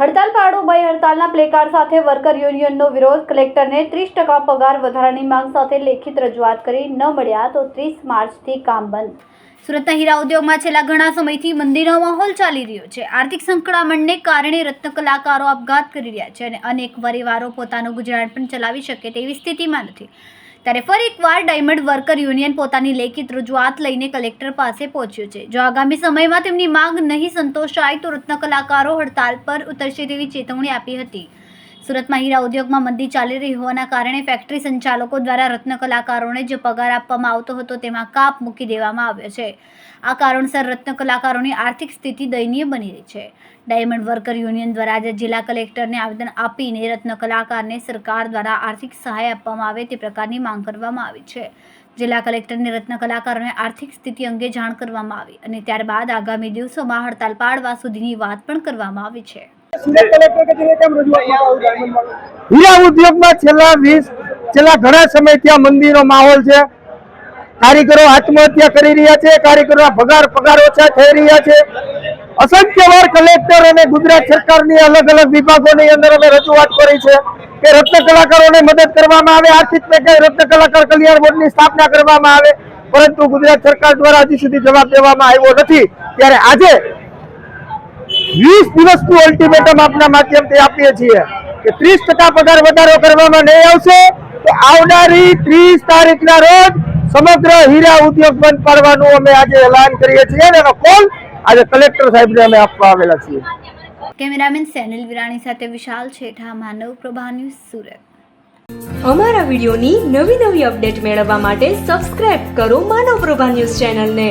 હડતાલ પાડો બાય હડતાલના પ્લેકાર્ડ સાથે વર્કર યુનિયનનો વિરોધ. કલેક્ટરને ત્રીસ ટકા પગાર વધારાની માંગ સાથે લેખિત રજૂઆત કરી ન મળ્યા તો ત્રીસ માર્ચથી કામ બંધ. સુરતના હીરા ઉદ્યોગમાં છેલ્લા ઘણા સમયથી મંદીનો માહોલ ચાલી રહ્યો છે. આર્થિક સંકળામણને કારણે રત્ન કલાકારો આપઘાત કરી રહ્યા છે અને અનેક પરિવારો પોતાનું ગુજરાન પણ ચલાવી શકે તેવી સ્થિતિમાં નથી. ત્યારે ફરી એકવાર ડાયમંડ વર્કર યુનિયન પોતાની લેખિત રજૂઆત લઈને કલેક્ટર પાસે પહોંચ્યું છે. જો આગામી સમયમાં તેમની માંગ નહીં સંતોષાય, તો રત્ન કલાકારો હડતાલ પર ઉતરશે તેવી ચેતવણી આપી હતી. સુરતમાં હીરા ઉદ્યોગમાં મંદી ચાલી રહી હોવાના કારણે ફેક્ટરી સંચાલકો દ્વારા રત્ન કલાકારોને જે પગાર આપવામાં આવતો હતો તેમાં કાપ મૂકી દેવામાં આવ્યો છે. આ કારણસર રત્ન કલાકારોની આર્થિક સ્થિતિ દયનીય બની રહી છે. ડાયમંડ વર્કર યુનિયન દ્વારા આજે જિલ્લા કલેક્ટરને આવેદન આપીને રત્ન કલાકારને સરકાર દ્વારા આર્થિક સહાય આપવામાં આવે તે પ્રકારની માંગ કરવામાં આવી છે. જિલ્લા કલેક્ટરને રત્ન કલાકારોને આર્થિક સ્થિતિ અંગે જાણ કરવામાં આવી અને ત્યારબાદ આગામી દિવસોમાં હડતાલ પાડવા સુધીની વાત પણ કરવામાં આવી છે. હીરા ઉદ્યોગમાં છેલ્લા વીસ, છેલ્લા ઘણા સમયથી આ મંદીનો માહોલ છે. કારીગરો આત્મહત્યા કરી રહ્યા છે કારીગરોના પગાર પગાર ઓછા થઈ રહ્યા છે. અસંખ્ય વાર કલેક્ટર અને ગુજરાત સરકારની અલગ અલગ વિભાગોની અંદર અમે રજૂઆત કરી છે કે રત્ન કલાકારોને મદદ કરવામાં આવે. આર્થિક પેકેજ રત્ન કલાકાર કલ્યાણ બોર્ડની સ્થાપના કરવામાં આવે. પરંતુ ગુજરાત સરકાર દ્વારા હજી સુધી જવાબ દેવામાં આવ્યો નથી. ત્યારે આજે વીસ દિવસનું અલ્ટિમેટમ આપના માધ્યમથી આપીએ છીએ કે ત્રીસ ટકા પગાર વધારો કરવામાં નહીં આવશે તો આવનારી ત્રીસ તારીખના રોજ સમગ્ર હીરા ઉદ્યોગ બંધ પાડવાનું અમે આજે એલાન કરીએ છીએ અને એનો કોલ આજે કલેક્ટર સાહેબને અમે આપવા આવેલા છીએ. કેમેરામેન સેનિલ વિરાણી સાથે વિશાલ છેઠા માનવ પ્રભા ન્યૂઝ સુરત. અમારા વિડીયોની નવી નવી અપડેટ મેળવવા માટે સબસ્ક્રાઇબ કરો માનવ પ્રભા ન્યૂઝ ચેનલને.